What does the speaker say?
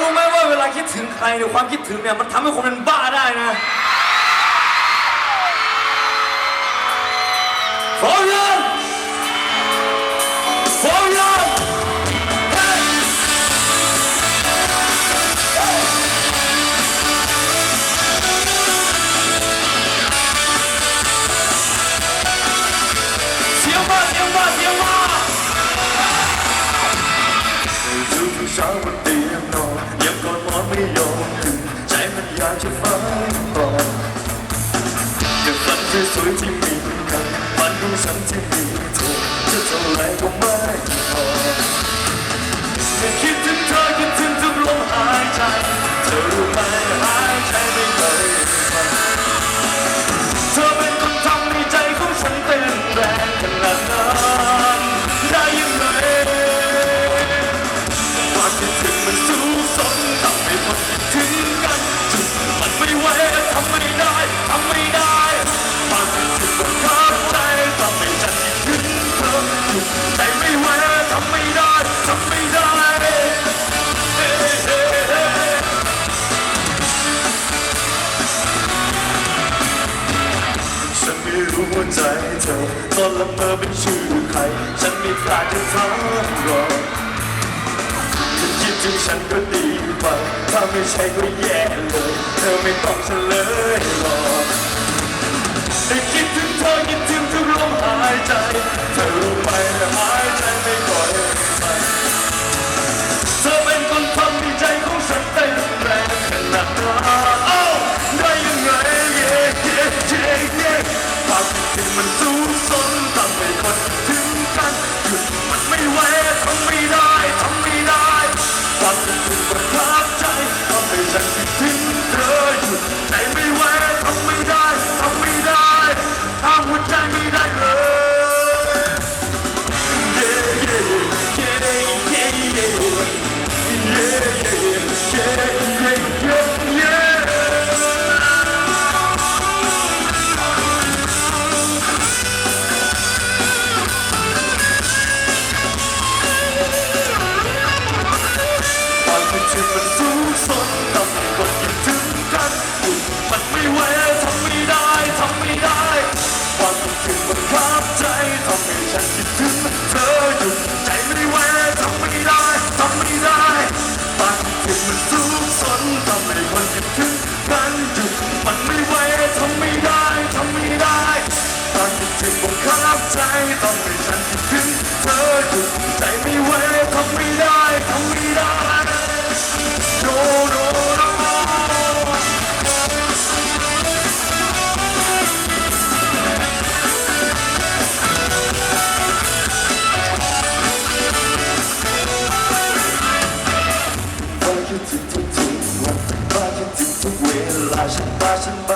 รู้ไหมว่าเวลาคิดถึงใครเนี่ยความคิดถึงเนี่ยมันทำให้คนเป็นบ้าได้นะฟอร์ยันฟอร์ยันเสียงมาเสียงมาเสียงมาทุกเช้าบนเแต่สวยที่มีกันฝันของฉันที่มีเธอจะเท่าไรก็ไม่พอจะคิดถึงเธอคิดถึงทุกลมหายใจเธอรู้ ใจไม่ไหวทำไม่ได้ทำไม่ได้ฉันไม่รู้ว่าใจเธอตอนละเมอเป็นชื่อใคร ฉันไม่กล้าจะถามหรอกคิดถึงฉันก็ดีไปถ้าไม่ใช่ก็แย่เลย เธอไม่ต้องเฉลยหรอกได้คิดถึงเธอคิด ใจทำให้ฉันคิดถึงเธอหยุดใจไม่ไหวทำไม่ได้ทำไม่ได้ no no no คิดถึงทุกๆวันความคิดถึงทุกเวลาฉันมาฉันมา